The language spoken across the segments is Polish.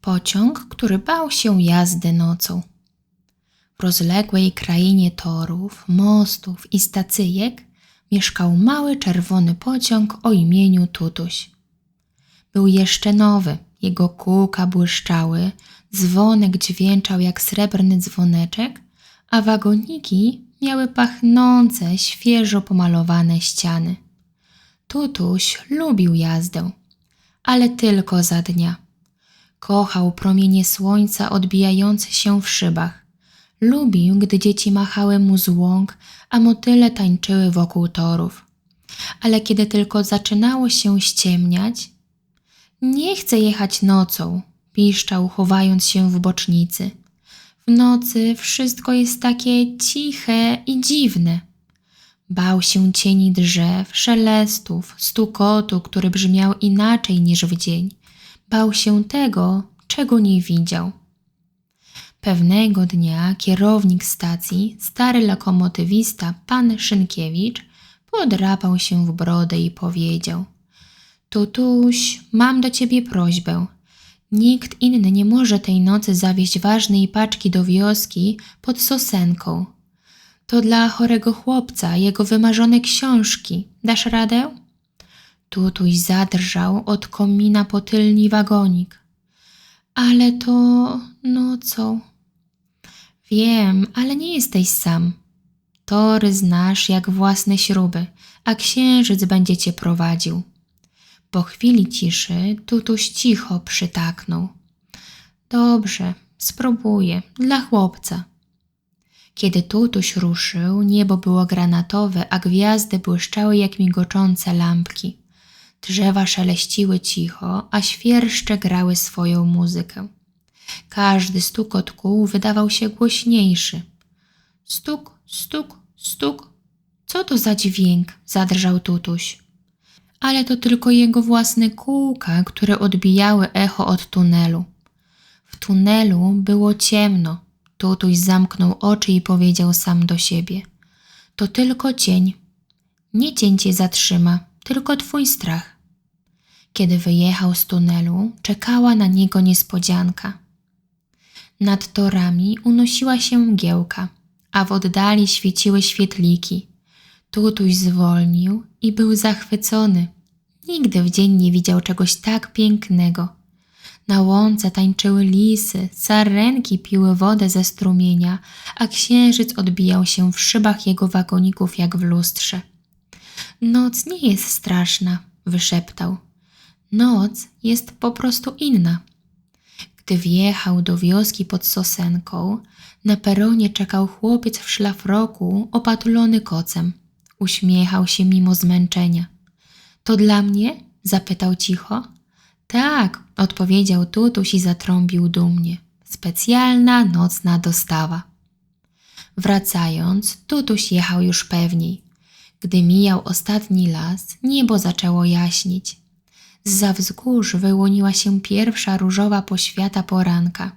Pociąg, który bał się jazdy nocą. W rozległej krainie torów, mostów i stacyjek mieszkał mały czerwony pociąg o imieniu Tutuś. Był jeszcze nowy, jego kółka błyszczały, dzwonek dźwięczał jak srebrny dzwoneczek, a wagoniki miały pachnące, świeżo pomalowane ściany. Tutuś lubił jazdę, ale tylko za dnia. Kochał promienie słońca odbijające się w szybach. Lubił, gdy dzieci machały mu z łąk, a motyle tańczyły wokół torów. Ale kiedy tylko zaczynało się ściemniać, nie chcę jechać nocą, piszczał, chowając się w bocznicy. W nocy wszystko jest takie ciche i dziwne. Bał się cieni drzew, szelestów, stukotu, który brzmiał inaczej niż w dzień. Bał się tego, czego nie widział. Pewnego dnia kierownik stacji, stary lokomotywista pan Szynkiewicz, podrapał się w brodę i powiedział – Tutuś, mam do ciebie prośbę. Nikt inny nie może tej nocy zawieźć ważnej paczki do wioski pod sosenką. To dla chorego chłopca, jego wymarzone książki. Dasz radę? Tutuś zadrżał od komina po tylni wagonik. Ale to nocą. Wiem, ale nie jesteś sam. Tory znasz jak własne śruby, a księżyc będzie cię prowadził. Po chwili ciszy Tutuś cicho przytaknął. Dobrze, spróbuję, dla chłopca. Kiedy Tutuś ruszył, niebo było granatowe, a gwiazdy błyszczały jak migoczące lampki. Drzewa szeleściły cicho, a świerszcze grały swoją muzykę. Każdy stukot kół wydawał się głośniejszy. Stuk, stuk, stuk. Co to za dźwięk? zadrżał Tutuś ale to tylko jego własne kółka, które odbijały echo od tunelu. W tunelu było ciemno. Tutuś zamknął oczy i powiedział sam do siebie: To tylko cień. Nie cień cię zatrzyma, tylko twój strach. Kiedy wyjechał z tunelu, czekała na niego niespodzianka. Nad torami unosiła się mgiełka, a w oddali świeciły świetliki. Tutuś zwolnił i był zachwycony. Nigdy w dzień nie widział czegoś tak pięknego. Na łące tańczyły lisy, sarenki piły wodę ze strumienia, a księżyc odbijał się w szybach jego wagoników jak w lustrze. Noc nie jest straszna, wyszeptał. Noc jest po prostu inna. Gdy wjechał do wioski pod Sosenką, na peronie czekał chłopiec w szlafroku opatulony kocem. Uśmiechał się mimo zmęczenia. To dla mnie? zapytał cicho. Tak, odpowiedział tutuś i zatrąbił dumnie. Specjalna nocna dostawa. Wracając, tutuś jechał już pewniej. Gdy mijał ostatni las, niebo zaczęło jaśnić. Zza wzgórz wyłoniła się pierwsza różowa poświata poranka,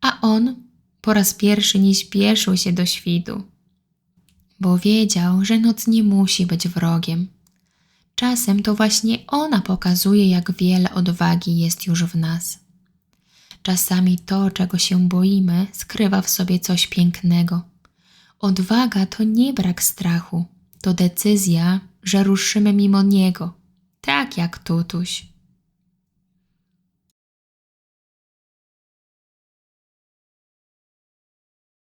a on po raz pierwszy nie śpieszył się do świtu, bo wiedział, że noc nie musi być wrogiem. Czasem to właśnie ona pokazuje, jak wiele odwagi jest już w nas. Czasami to, czego się boimy, skrywa w sobie coś pięknego. Odwaga to nie brak strachu, to decyzja, że ruszymy mimo niego, tak jak tutuś.